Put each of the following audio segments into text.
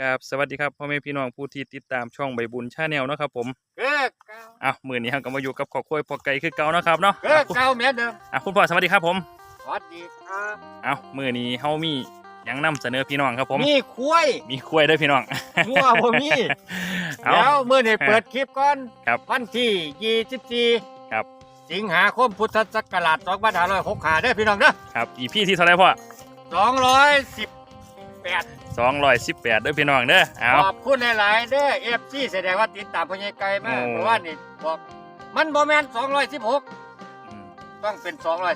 ครับสวัสดีครับพ่อแม่พี่น้องผู้ที่ติดตามช่องใบบุญชาแนลนาะครับผมเก้เก้าอะมื้อนี้เราก็มาอยู่กับขอบคุยพอไก่คือเก่าเนาะครับเนาะเก้อะคุณเก้าเหมือนเดิมอะคุณพ่อสวัสดีครับผมสวัสดีครับเอ้ามื้อนี้เฮามีหยังนำเสนอพี่น้องครับผมมีคุยมีกล้วยด้วยพี่น้องงัวบ่มีเอา แล้วเมื่อนี้เปิดคลิปก่อนครับ วันที่24ครับ สิงหาคมพุทธศักราช2565เด้อพี่น้องเด้อครับอีพี่ที่เท่าไหร่พ่อ218 218เด้อพี่น้องเด้อเอาขอบคุณหลายๆเด้อ FC แสดงว่าติดตามพญาไก่มาโอ้เพราะว่านี่บอกมันบ่แม่น216อืมต้องเป็น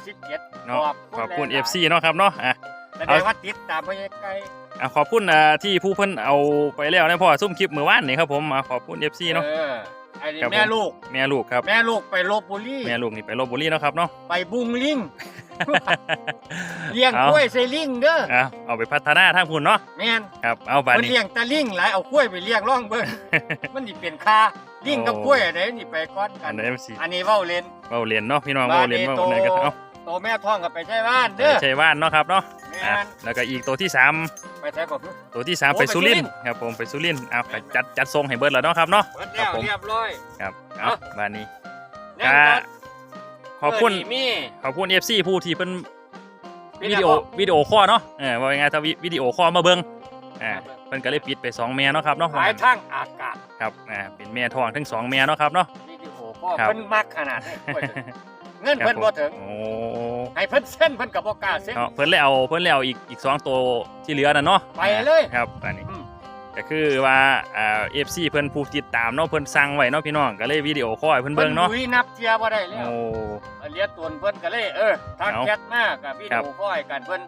217เนาะขอบคุณหลายๆ FC เนาะครับเนาะอะแสดงว่าติดตามพญาไก่อะขอบคุณอ่าที่ผู้เพิ่นเอาไปแล้วนะพ่อซุ่มคลิปมื้อวานนี่ครับผมอะขอบคุณ FC เนาะเออไอ้นี่ครับผมแม่ลูกแม่ลูกครับแม่ลูกไปลบบุรีแม่ลูกนี่ไปลบบุรีเนาะครับเนาะไปบุงลิง เลี้ยงกล้วยใส่ลิงเด้อเอาเอาไปพัฒนาทางพุ่นเนาะแม่นครับเอาบาดมันนี้เลี้ยงแตะลิงหลายเอากล้วยไปเลี้ยงร่องเบิ่งมันสิเป็นคาลิงกับโอ้กล้วยอะไรนี่ไปก้อนกัอันนนี้สิอันนี้เว้าเล่น เบาเรียนเนาะพี่น้องบาเบาดเรียนนี้เบาโตไหนกันเอาโตแม่ท้องก็ไปใช้บ้านเด้อใช่ว่านเนาะครับเนาะแม่อะนแล้วก็อีกตัวที่สาม ไปใช้ก่อน ตัวที่สามโอ้ไปไปสุรินทสุรินร์ทร์ ครับผมไปสุรินทร์เอาก็จัดจัดทรงให้เบิร์ดแล้วเนาะครับเนาะ เบิดครัแล้บวผม เรียบร้อย ครับเอาเอาบานนี้แน่ก็นอน ขอบคุณเนี่มีขอบคุณ FC ผู้ที่เพิ่นเป็นวิดีโออะไรวิดีโอคอลเนาะเออว่ายังไงถ้าวิวิดีโอคอลมาเบิ่งอ่าเพิ่นก็เลยปิดไปสองแม่เนาะครับเนาะหลายทางอากาศครับอ่าเป็นแม่ท้องทั้งสองแม่เนาะครับเนาะ วิดีโอก็ครับ เพิ่นมักขนาดนี้กล้วยถึงเงินครับเพิ่นบ่ถึง โอ้ให้เพิ่นเส้นเพิ่นก็บ่กล้าเส้น เนาะเพิ่นเลยเอาเพิ่นเลยเอาอีกอีกสองตัวที่เหลือน่ะเนาะไปเลย ครับอันนี้ อืม ก็คือว่าอ่า FC เพิ่นผู้ติดตามเนาะเพิ่นสั่งไว้เนาะพี่น้องก็เลยวิดีโอคอลให้เพิ่นเบิ่งเนาะ พิ่ลุยนับเทียบ่ได้แล้ว โอ้ เลียตวนเพิ่นก็เลยเออทางเอาแคทมากับวิครัดีบโอคอยกันเพิ่น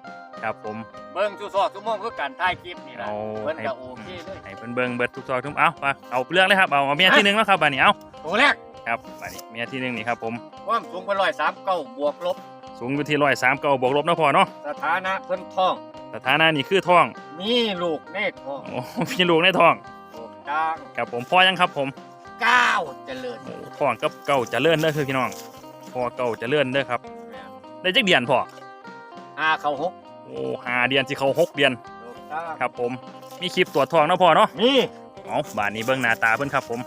ครับผม เบิ่งทุกซอกทุกมุมคือการถ่ายคลิปนี่ล่ะเอา เพิ่นให้ก็โอเคเลยให้เพิ่นเบิ่งเบิดทุกซอกทุกเอาไปเอาเรื่องเลยครับเอาเอาเมียที่หนึ่งแล้วครับบัดนี้เอาตัวแรกครับบัดนี้เมียที่หนึ่งนี่ครับผมความสูงเพิ่น139บวกลบ สูงอยู่ที่ร้อยสามเก้าบวกลบเนาะพ่อเนาะสถานะเพิ่นท้อง สถานะนี่คือท้องมีลูกในท้องโอ้พี่ลูกในท้องถูกต้องครับผมพ่อยังครับผมก้าวเจริญโอ้ท้องกับเก่าเจะเลื่อนเด้อคือพี่น้องพ่อเก่าเจะเลื่อนเด้อครับได้จักเดือนพ่ออาเข้าหกโอ้ห้าเดือนสิเขาหกเดือนถูกต้องครับผมมีคลิปตรวจท้องเนาะพ่อเนาะนี่เอาบานนี้เบิ้งหน้าตาเพิ่นครับผม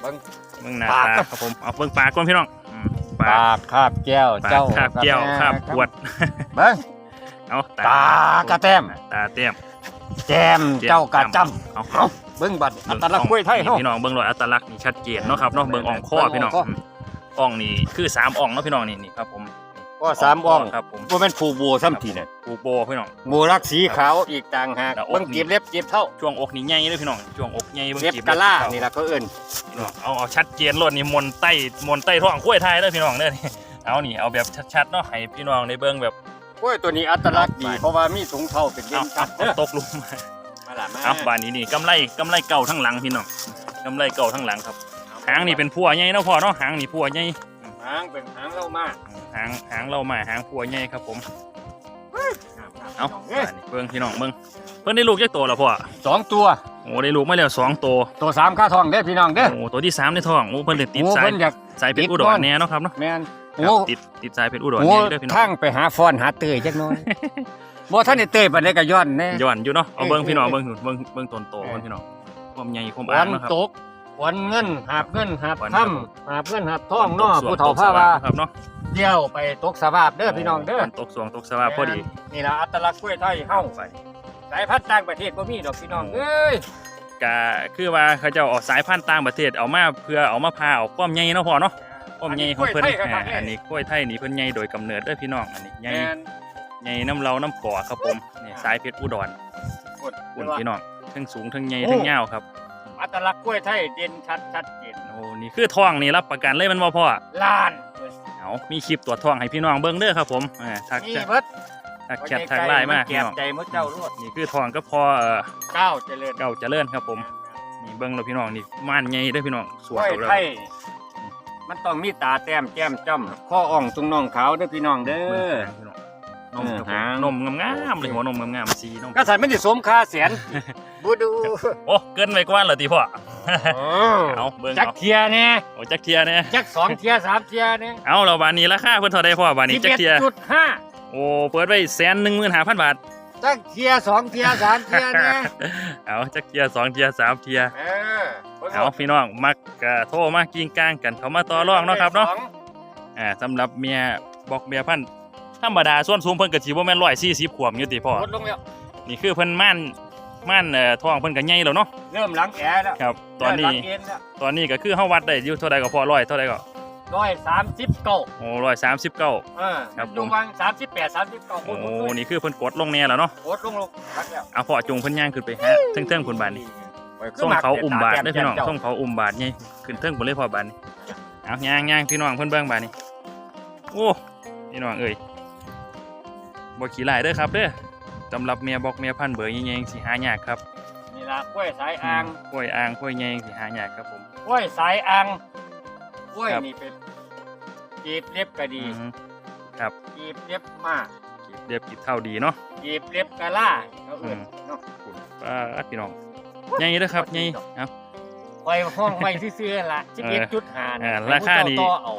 เบิ่งเบิ้งหน้าปากตาครับครับผมเอาเบิ้งปากก่อนพี่น้องอืมปาปากกคาบแก้วปากเจ้าคาบแก้วคาบขวดเบิ่ง เอาตากระแต้ม ตาเต้มแจมเจ้ากะจำเอาเอาเบิ่งบัดอัตลักษณ์กล้วยไทยเฮาพี่น้องเบิ้งรอยอัตลักษณ์นี่ชัดเจนเนาะครับเนาะเบิ้งอ่องข้อพี่น้องเบิ่งอ่องข้ออืมอ่องนี่คือสามอ่องเนาะพี่น้องนี่นี่ครับผมก็สามอ่องครับผมบ่แม่นผูกบัวซ้ำทีเนี่ยปูโบพี่น้องบัวรักสีขาวอีกต่างหากแล้วอกเบิ่งจีบเล็บจีบเท่าช่วงอกนี่ใหญ่เลยพี่น้องช่วงอกใหญ่เบิ้งเล็บจีบกะล่าเล็บนี่ล่ะเขาเอิ้นพี่น้องเอาเอาชัดเจนรถนี่มนใต้มนใต้ท้องกล้วยไทยเด้อพี่น้องเด้อนี่เอานี่เอาแบบชัดๆเนาะให้พี่น้องได้เบิ้งแบบ กล้วยตัวนี้อัตลักษณ์ดีไปเพราะว่ามีถุงเท้าเป็นเด่เอานชัดเอาเด้อตกหลุมมามาล่ะมาเอาบานนี้นี่กำไรกำไรเก่าทั้งหลังพี่น้องกำไรเก่าทั้งหลังครับหางนี่เป็นพัวใหญ่เนาะพ่อเนาะหางนี่พัวใหญ่หางเป็นหางเล่ามาหางหางเรามาหางพัวใหญ่ครับผมเอาเอ้ยบานนี้เบิ่งพี่น้องเบิ่งเพิ่นได้ลูกจักตัวแล้วพ่อสองตัวโอ้ได้ลูกมาแล้วสองตัวตัวสามค่าทองเด้อพี่น้องเด้อโอ้ตัวที่สามในท้องโอ้เพิ่นเลยติดโอ้สายเพิ่นอยากสายเพชรอุดติดก่รอนแน่เนาะครับเนาะแม่นคโอ้รับติดติดสายเพชรอุดรโอ้แน่เด้อพี่น้องทางไปหาฟอนหาเตยจักหน่อยบ่ทันได้เตยปานใดก็ย้อนแน่ย้อนอยู่เนาะเอาเอ้ยเบิ่งพี่น้องเอ้ยเบิ่งเบิ่งเบิ่งต้นโตเบิ่งพี่น้องความใหญ่ความฝอ่างนเนาะครับตกฝนเงินหาบเงินหาบฝนครับค่ำหาบเงินหาบทองเนาะตกสวผู้เฒ่าตกพาสว่าครับเนาะเดี่ยวไปตกสภาพเด้อพี่น้องเด้อฝนตกสวงตกสวาพอดีนี่ล่ะอัตลักษณ์กล้วยไทยเฮาไปสายพันธุ์ต่างประเทศบ่มีดอกพี่น้องเอ้ยก็คือว่าเขาเจ้าเอาสายพันธุ์ต่างประเทศเอามาเพื่อเอามาพาเอาความใหญ่เนาะพ่อเนาะ ความใหญ่ของเพิ่นกล้วยไทยครับอ่าอันนี้กล้วยไทยนี่เพิ่นใหญ่โดยกำเนิดเด้อพี่น้องอันนี้ใหญ่แม่นใหญ่น้ำเราน้ำก่อครับผมนี่สายเพชรอุดรกดคุณพี่น้องทั้งสูงทั้งใหญ่ทั้งยาวครับ อัตลักษณ์กล้วยไทยเด่นชัดชัดเจนโอ้นี่คือท้องนี่รับประกันเลยแมันบ่พ่อล้านเอามีคลิปตรวจท้องให้พี่น้องเบิ่งเด้อครับผมอ่าทักนี่แชทเบิดทักแชททักไลน์มาเก็พี่บน้องใจมื้อเจ้ารวดนี่คือท้องก็พอเอ่อก้าวเจริญเก่าเจริญครับผมนี่เบิ่งแล้วพี่น้องนี่ม่านใหญ่เด้อพี่น้องสกวยล้วยเอาเลยไทย มันต้องมีตาแต้มแก้มจ้ำข้ออ่องตรงน่องขาวเด้อพี่น้องเด้เบิ่งอหางพี่น้องนมครับผมหาง นมงามๆเลยหัวนมงามๆสีนมกษัตริย์ไม่ได้สมค่าแสนบูดูโอ้เกินไปกว่าเหรอติพ่อ เอาเบิ่งจักเอาเทียเนี่ย โอ้จักเทียเนี่ยจักสองเทียสามเทียเนี่ยเอาเราบานนี้ราคาเพิ่นเท่าใดพ่อบานนี้จักเทีย จุดห้าโอ้เปิดไว้แสนหนึ่งหมื่นห้าพันบาทตั้งเทียร์สองเทียร์สามเทียร์นะเอาจักเทียร์สองเทียร์สามเทียร์เออ เอาพี่น้องมักกะโทรมากิ้งก้างกันเขามาต่อรองเนาะครับเนาะอ่าสำหรับเมียบอกเมียพันธุ์ธรรมดาส่วนสูงเพิ่นก็สิบ่แม่น140ขวบอยู่ติพ่อลดลงแล้วนี่คือเพิ่นม่านม่านเอ่อท้องเพิ่นก็ใหญ่แล้วเนาะเริ่มหลังแอร์แล้วครับ ตอนนี้เริ่มหลังเอ็นแล้วตอนนี้ก็คือเฮาวัดได้อยู่เท่าใดก็พอร้อยเท่าใดก็ร้อยสามสิบเก้าโอ้139เออครับอยู่วางสามสิบแปดสามสิบเก้าโอ้นี่คือเพิ่นกดลงแน่แล้วเนาะลดลงลงรักแล้วเอาพ่อจุงเพิ่นย่างขึ้นไปฮะเทิงๆพุ่นบาดนี้ ส่งเขาอุ้มบาดเด้อพี่น้องส่งเขาอุ้มบาดใหญ่ขึ้นเทิงพุ่นเลยพ่อบาดนี้เอาย่างย่างพี่น้องเพิ่นเบิ่งบาดนี้โอ้พี่น้องเอ้ยบ่ขี้ลายเด้อครับเด้อสำหรับเมียบอกเมียพันธุ์เบอร์ใหญ่ๆสิหายากครับนี่ละกล้วยสายอ่างกล้วยอ่างกล้วยใหญ่สิหายากครับผมกล้วยสายอ่างกล้วยครับนี่เป็นจีบเล็บก็ดีอือฮึครับจีบเล็บมากเรียบกิบเท่าดีเนาะจีบเล็บกะล่าเขาเอื่นอืมเนาะป้าดพี่น้อง ใหญ่เด้อครับใหญ่เอาคอยห้องไว้ซื่อๆล่ะสิบเอ็ดจุดห้าเออราคาดี ต่อเอา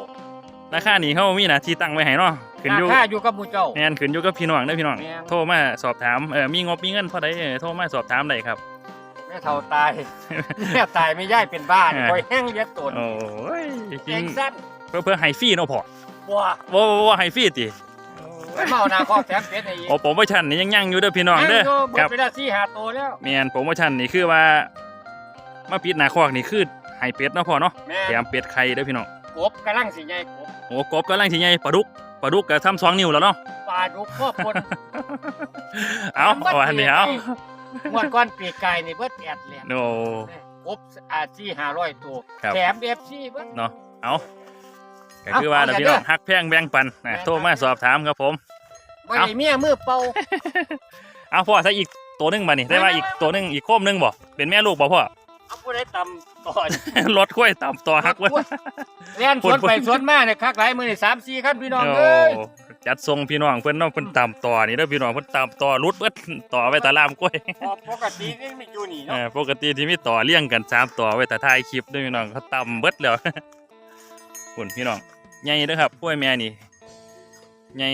ราคานี้เขามีหน้าที่ตั้งไว้ให้เนาะขึ้นอยู่ราคาอยู่กับหมูเจ้า แม่นขึ้นอยู่กับพี่น้องเด้อพี่น้องแม่น โทรมาสอบถามเออมีงบมีเงินเท่าใดเออโทรมาสอบถามได้ครับ แม่เท่าตายแม่ตายไม่ย่ายเป็นบ้านเออ คอยแห้งเลี้ยงตนโอ้ยจริเก่งงสั้นเพื่อเพื่อให้ฟรีเนาะพ่อบัวว่าว่าว่าให้ฟรีติไอ้ เมานาคอแถมเป็ดไอ้อีกโอ้โปรโมชั่นนี่ยังยังอยู่เด้อพี่น้องเด้อยังยู่หมครัดบไปได้สี่หาตัวแล้ว แม่นโปรโมชั่นนี่คือว่ามาปิดหน้าคอกนี่คือให้เป็ดเนาะพ่อเนาะแม่แถมเป็ดไข่เด้อพี่น้องกบกำลังสิใหญ่กบโอ้กบกำลังสิใหญ่ปลาดุกปลาดุกก็ทำสองนิ้วแล้วเนาะ ปลาดุกครอบคน เอาเอาอันนี้เอางวดก้อนปีกไก่นี่เบิดแอดเลยโอ้กบอาซี่ห้าร้อยตัว ครับ แถมเอฟซีเบิดเนาะเอา ก็เอาคือว่าเอาล่ะอย่าพี่น้องเด้อ ฮักแพงแบ่งปันนะแบ่งปันโทรมาสอบถามครับผมไม่เอาได้เมียมือเป่าเอาพ่อใส่อีกตัวหนึงมานี่ได้ว่าไม่อีกไม่ตัวหนึงอีกโคมหนึงบ่เป็นแม่ลูกบ่พ่อ เอาผู้ใดตำต่อรถกล้วยต่ำต่อฮักเว้ยเล่นสวนพุ่นไปสวนมาเนี่ยคักหลายมือนี่สามสี่ขั้นพี่น้องโอ้เอ้ยจัดทรงพี่น้องเพิ่นเนาะเพิ่นต่ำต่อนี่เด้อพี่น้องเพิ่นต่ำต่อรุดเบิดต่อไว้ตะลามกล้วยพอปกตินี่ไม่อยู่นี่เอเนาะอปกติที่มีต่อเลี้ยงกันสามต่อไว้แต่ถ่ายคลิปเด้วยพี่น้องเขาต่ำเบิดแล้ว คุณพี่น้องใหญ่เด้อครับกล้วยแม่นี่ใหญ่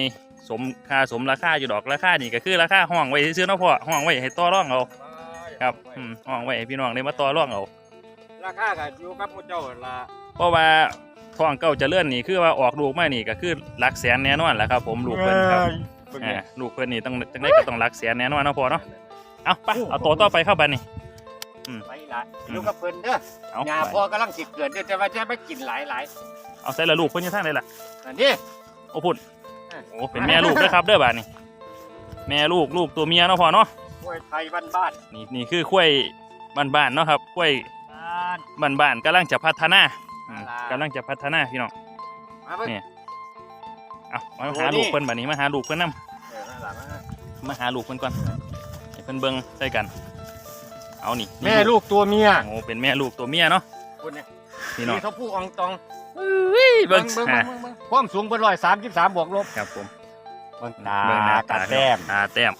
สมค่าสมราคาอยู่ดอกราคานี่ก็คือราคาห้องไว้ซื่อๆเนาะพ่อห้องไว้ให้ต่อรองเอาครับอืมห้องไว้ให้พี่น้องได้มาต่อรองเอาราคาก็อยู่กับผู้เจ้าละเพราะว่าท้องเก่าเจะเลื่อนนี่คือว่าออกลูกมานี่ก็คือหลักแสนแน่นอนแหละครับ ผมลูกเพิ่นครับเบิ่งอ่าเนี่ยลูกเพิ่นนี่ต้องจังได้ก็ต้องหลักแสนแน่นอนเนาะพ่อเนาะเอาไปเอาตัวต่อไปเข้าไปนี่ไปละอยู่กับเพิ่นเด้อเอาหญ้าพอกำลังสิเกิดเด้อแต่ว่าจะไม่กินหลายหลาย เอาใส่ละลูกเพิ่นอยู่ทางไหนล่ะๆอันนี้ โอ้พุ่นเอ้ยโอ้เป็นแม่ลูกเด้อครับเด้อบาดนี่แม่ลูกลูกตัวเมียเนาะพ่อเนาะกล้วยไทยบ้านนี่นี่คือกล้วยบ้านๆเนาะครับกล้วยๆบ้าน บ้านๆกำลังจะพัฒนาอืมครับกำลังจะพัฒนาพี่น้องมาเบิ่งนี่เอามาโอ้หานี่ ลูกเพิ่นบัดนี้มาหาลูกเพิ่นนํเออมาหลังมามาหาลูกเพิ่นก่อนให้เพิ่นเบิ่งใส่กัน เอานี่แม่ลูกตัวเมียโอ้เป็นแม่ลูกตัวเมียเนาะคุณเนี่ยพี่น้องมีเขาผู้อองตอง เบิ่เบิ่งงเบิ่งอ่าเบิ่งเบิ่งความสูงเป็นร้อยสามสิบสามบวกลบครับผมเบิ่งเบิ่งหน้าตาแต้มตาแต้ม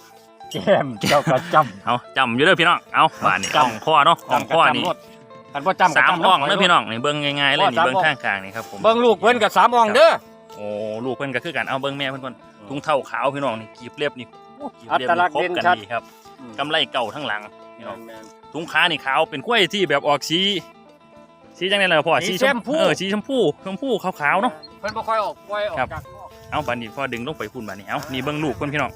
แก้มเจ้ากระจเอาจำอยู่เด้อพี่น้องเอาบ้านนี่จำอ่องข้อเนาะำอ่องข้อนี่กันว่าจำสามจำอ่องจำเด้อพี่น้องนี่เบิ่งง่ายๆเลยนี่สามเบิ่งอ่องข้างกลางนี่ครับผมเบิ่งลูกเพิ่นกับสามอ่องเด้อโอ้ลูกเพิ่นก็คือกันเอาเบิ่งแม่เพิ่นก่อนถุงเท้าขาวพี่น้องนี่กีบเล็บนี่โอ้กีบเล็บอัตลันี่กษณ์ครบเด่นกันชัดดีครับอืมกำไรเก่าทั้งหลังพี่น้องแม่นถุงขานี่ขาวเป็นกล้วยที่แบบออกสี สีจังได๋ล่ะพ่อสีชแชมพูเออสีชมพูชมพูขาวๆเนาะเพิ่นบ่ค่อยออกกล้วยออกครับจากคอกเอาบัดนี้พ่อดึงลงไปพุ่นบัดนี้เอานี่เบิ่งลูกเพิ่นพี่น้อง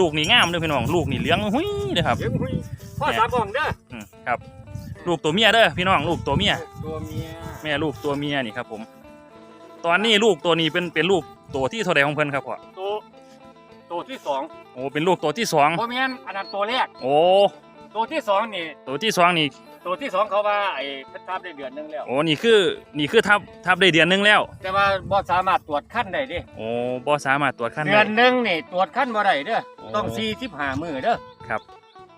ลูกนี่งามเด้อพี่น้องลูกนี่เหลืองหุ้ยเด้อครับเดี๋ยวคุยพ่อสามอ่องเด้ออืมครับ ลูกตัวเมียเด้อพี่น้องลูกตัวเมียตัวเมียแม่ลูกตัวเมียนี่ครับผม ตอนนี้ลูกตัวนี้เป็นเป็นลูกตัวที่เท่าใดของเพิ่นครับพ่อตัวตัวที่สองโอ้เป็นลูกตัวที่สองบ่แม่นอันนั้นตัวแรกโอ้ตัวที่สองนี่ตัวที่สองนี่ ตัวที่สองเขาว่าไอ้เพชรทับได้เดือนหนึงแล้ว โอ้นี่คือนี่คือทับทับได้เดือนหนึงแล้วแต่ว่าบ่สามารถตรวจขั้นได้เดิโอ้บ่สามารถตรวจคันเดืได้ อนหนึงนี่ตรวจขั้นบ่ได้เด้อโอ้ ต้อง45มื้อเด้อครับ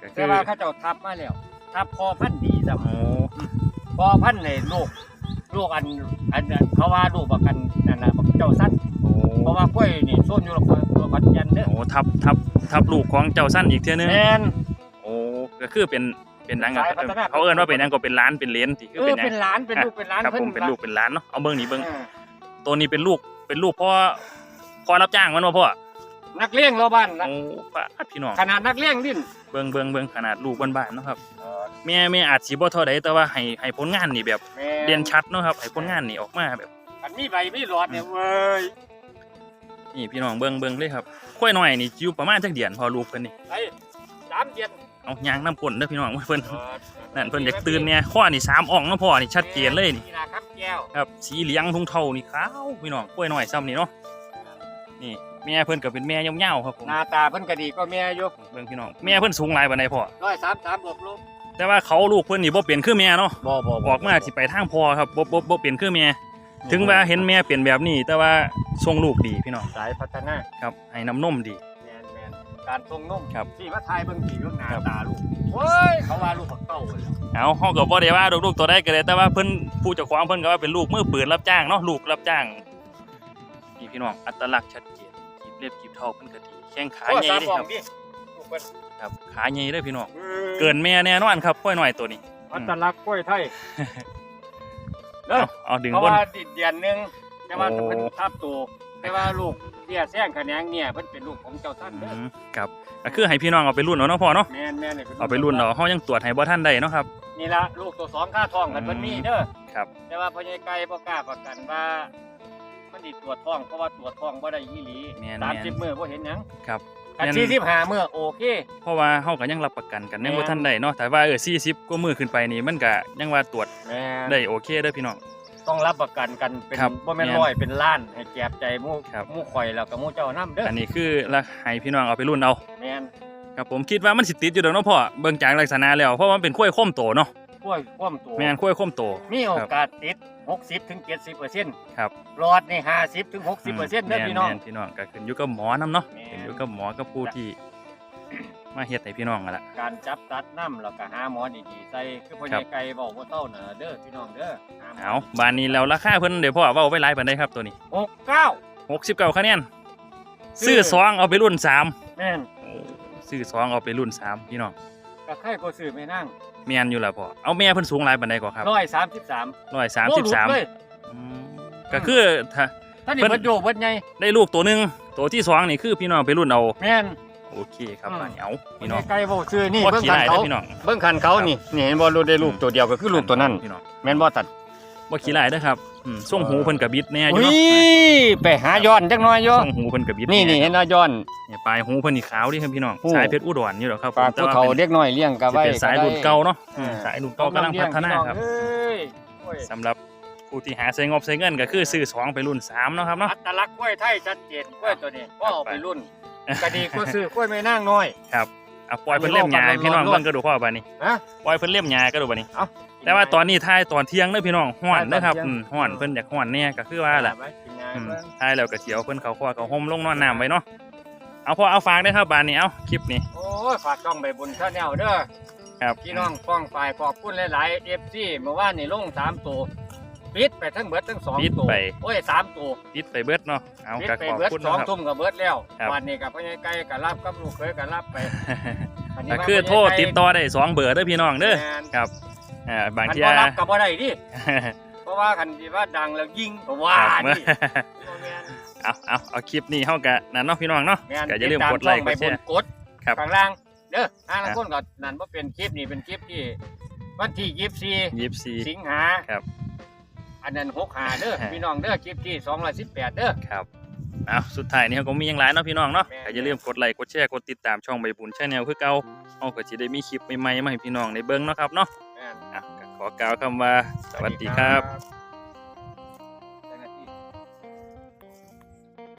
ก็คืแต่อว่าเขาเจ้าทับมาแล้วทับพอพันธุ์ดีซะโอ้พอพันธุ์ในลูกลูกอันอันอันเขาว่าลูกบักกันนั่นน่ะบักเจ้าสั้นโอ้เพราะว่ากล้วยนี่ส้นอยู่ละคนละคนยันเด้อโอ้ทับทับทับลูกของเจ้าสั้นอีกเท่ยหนึงแม่นโอ้ก็คือเป็น เป็นหนังสายพัฒนา เขาเอิ้นว่าเป็นหนังก็เป็นล้านเป็นเลนที่คือเอเป็อนหยัง เป็นหลานเป็นลูกเป็นหลานครับเพิ่ผมเป็นลูกเป็นล้านเนาะเอาเบิ่งนี่เบิ่งเออตัวนี้เป็นลูกเป็นลูกพ่อพ่อรับจ้างมันบ่พ่อนักเลี้ยงเราบ้านนะโอ้ป้าดพี่น้องขนาดนักเลี้ยงดิ้นเบิ่งเบิ่งเบิ่งขนาดลูกบ้านๆเนาะครับแม่แม่อาจสิบ่เท่าใดแต่ว่าให้ให้ผลงานนี่แบบแม่เด่นชัดเนาะครับให้ผลงานนี่ออกมาแบบ อันมีใบมีหลอดเนี่ยเว้ยนี่พี่น้องเบิ่งเบิ่งเลยครับค่อยน้อยนี่อยู่ประมาณจักเดือนพอลูกเพิ่นนี่ไอ้สามเจ็ด เอายางน้ำก้นเด้อพี่น้องเพิ่นนั่นเพิ่นอยากตื่นเนี่ยข้อนี่สามอ่องเนาะพ่อนี่ชัดเจนเลยนี่นี่นะครับแก้วครับสีเหลืองทุ่งเทานี่ขาวพี่น้องค่อยน้อยซ้ำนี่เนาะนี่แม่เพิ่นก็เป็นแม่ยาวๆครับผมหน้าตาเพิ่นก็ดีก็แม่อยู่เบิ่งพี่น้องแม่เพิ่นสูงหลายปานใดพ่อร้อยสามสามบวกลบแต่ว่าเขาลูกเพิ่นนี่บ่เป็นคือแม่เนาะบ่บ่ออกมาสิไปทางพ่อครับบ่บ่บ่เป็นคือแม่ถึงว่าเห็นแม่เป็นแบบนี้ แต่ว่าทรงลูกดีพี่น้องสายพัฒนาครับให้น้ำนมดีแมนแมน การทรงนุ่มครับที่ว่าทายเบิ่งสีเรื่องหน้าครับ ตาลูกเว้ยเขาว่าลูกของเต้าเลย เอาเฮาก็บ่ได้ว่าลูกๆตัวใดก็ได้แต่ว่าเพิ่นผู้เจ้าของเพิ่นก็ว่าเป็นลูกมือปืนรับจ้างเนาะลูกรับจ้างนี่พี่น้องอัตลักษณ์ชัดเจนกีบเล็บกีบเท้าเพิ่นก็ดีแข้งขาโอ้ใหญ่สามเลยฟอคงรับดิลูกเพิ่นครับขาใหญ่เลยพี่น้องออเกินแม่แน่นอนครับค่อยหน่อยตัวนี้อัตลักษณ์กล้วยไทยเด้เอาอเอาดึงเพราะบน ว่าดิดเดือนหนึงแต่ว่าโอ้ เพิ่นทับตัวแต่ว่าลูก เตี้ยแซงขะแหนงเนี่ยเพิ่นเป็นลูกของเจ้าท่านเด้ออืมครับก็คือให้พี่น้องเอาไปรุ่นเอาเนาะพ่อเนาะแม่นแม่นนี่เอาไปรุ่นเอาเฮายังตรวจให้บ่ทันได้เนาะครับ นี่ละลูกตัวสองค่าทองกันเพิ่นมีเด้อครับ แต่ว่าพ่อใหญ่ไก่บ่กล้าประกันว่ามันสิตรวจท้องเพราะว่าตรวจท้องบ่ได้อีหลีแม่นสามแม่นสิบมื้อบ่เห็นหยังครับ อันแม่น สี่สิบห้ามื้อโอเค เพราะว่าเฮาก็ยังรับประกันกันยังบ่แม่นทันได้เนาะแต่ว่าเออ40กว่ามื้อขึ้นไปนี่มันก็ยังว่าตรวจแม่นได้โอเคเด้อพี่น้อง ต้องรับประกันกันเป็นครับบ่แม่นแม่นร้อยเป็นล้านให้แก็บใจหมู่ครับ หมู่ข่อยแล้วก็หมู่เจ้านำเด้ออันนี้คือละให้พี่น้องเอาไปรุ่นเอาแม่นครับผมคิดว่ามันสิติดอยู่ดอกเนาะพ่อเบิ่งจากลักษณะแล้วเพราะว่ามันเป็นข้อยโค้มโตเนาะกล้วยความตัวแม่นข้อยโค้มโต มีโอกาสติด 60ถึง70%ครับ รอดนี่50ถึง60%เด้อแม่นพี่น้อง แม่พี่น้องก็ขึ้นอยู่กับหมอนำเนาะแม่น ขึ้นอยู่กับหมอกับผู้ที่ มาเฮ็ดให้พี่น้องกันละ การจับตัดน้ำแล้วก็หาหมอดีๆใส่คือพ่อใหครัญ่บ ไก่บอกว่าเต้าน่ะเด้อพี่น้องเด้อหหมเอาบานนี้แล้วราคาเพิ่นเดี๋ยวพ่อเว้าไปหลายปานใดครับตัวนี้ หกเก้า 69คะแนนซื้ซื้ออสองเอาไปรุ่นสามแม่นซื้อสองเอาไปรุ่นสามพี่น้องก็ใครก็ซื้อไม่นั่งแม่นอยู่แล้วพ่อเอาแม่เพิ่นสูงหลายปานใดก่อนครับร้อยสามสิบสามร้อยสามสิบสามเลยก็คือถ้า ท่านนี่เพิ่นเพิ่นโยกเพิ่นไงได้ลูกตัวหนึงตัวที่สองนี่คือพี่น้องไปรุ่นเอา แม่น โอเคครับอืมบานนี้เอาพี่พี่น้น้อองงไก่บ่ซื้อนี่บ่เบิ่งขี้คันลายเขาเด้อพี่น้องเบิ่งคันเขานี่นี่เห็นบ่รู้ได้ลูกตัวเดียวก็คือลูกตัวนั้นพี่น้องแม่นบ่ตัดบ่ขี้ลายเด้อครับอืมส่งหูเพิ่นกระบิดแน่อยู่อุ้เนาะยไปหาย้อนจักหน่อยโยส่งหูเพิ่นกระบิดนี่นี่แเห็นว่าย้อนเนี่ยปลายหูเพิ่นนี่ขาวดิครับพี่น้องโอ้สายเพชรอุดรอยู่แล้วครับผมฝากแต่ผู้ว่าเฒ่าเป็นเด็กน้อยเลี้ยงก็จะไว้เป็นสายรุ่นเก่าเนาะอืมเออสายรุ่นเก่ากำลังพัฒนาครับเอ้ยโอ้ยสำหรับผู้ที่หาใช้งบใช้เงินก็คือซื้อสองไปรุ่นสามเนาะครับเนาะอัตลักษณ์กล้วยไทยชัดเจนกล้วยตัวนี้ก็เอาไปรุ่น ก็ดีก็ซื้อกล้วยไม่นั่งน้อย ครับเอาปล่อยเพิ่นเล่มหญ้าให้พี่น้องรอดเบิ่งก็ดูพ่อบัดนี้ฮะปล่อยเพิ่นเล่มหญ้าก็ดูบัดนี้เอาแต่ว่าตอนนี้ทายตอนเที่ยงเด้อพี่น้องฮ้อนเด้อครับทายตอนเที่ยงอืมฮ้อนเพิ่นอยากฮ้อนแน่ก็คือว่าล่ะไกินงานอืมเบิ่งทายแล้วก็สิเอาเพิ่นเขาครัวเขาห่มลงนอนน้ำไว้เนาะเอาพ่อเอาฝากเด้อครับบัดนี้เอาคลิปนี้ โอ้ยฝากช่องใบบุญชาแนลเด้อครับพี่น้องฟ้องฝ่ายขอบคุณหลายๆ FC เมื่อวานนี่ลงสามตัว ปิดไปทั้งเบิดทั้งสองปิดตัวไป โอ้ยสามตัวปิดไปเบิดเนาะเอาปิดก็ไปขอบเบิดคุณสองนะครับ ทุ่มกับเบิดแล้วครับ วันนี้กับพ่อใหญ่ไก่กับรับกับลูกเคยกับรับไปนนี้ก็ว่าคือพ่โทรใหญ่ไก่ติดต่อได้สองเบอร์เด้อพี่น้องเด้อแม่นครับอ่าบางมันทีบ่รับกับบ่ได้ดิเพราะว่าคันที่ว่าดังแล้วยิงก็ว่าครับดิแม่นเอาเอาเอาคลิปนี้เฮาก็นั่นเนาะพี่น้องเนาะแม่นก็อย่าลืมติตกดไลค์ช่องกใบดแชบุญร์กดครับข้างล่างเด้ออ่าครัละบคนก็นั่นว่าเป็นคลิปนี่เป็นคลิปที่ วันที่ยี่สิบสี่ยิบซี สิงหาครับ อันนั้นหกหาเด้อฮะ พี่น้องเด้อคลิปที่สองร้อยสิบแปดเด้อ ครับเอาสุดท้ายนี้เขาก็มีอย่างไรเนาะพี่น้องเนาะแม่น ก็อย่าลืมกดไลค์กดแชร์กดติดตามช่องใบบุญชาแนลคือเก่าเฮาก็สิได้มีคลิปใหม่ๆมาให้พี่น้องได้เบิ่งเนาะครับเนาะแม่นอะก็ขอกล่าวคำว่าสวัสดีครับ บ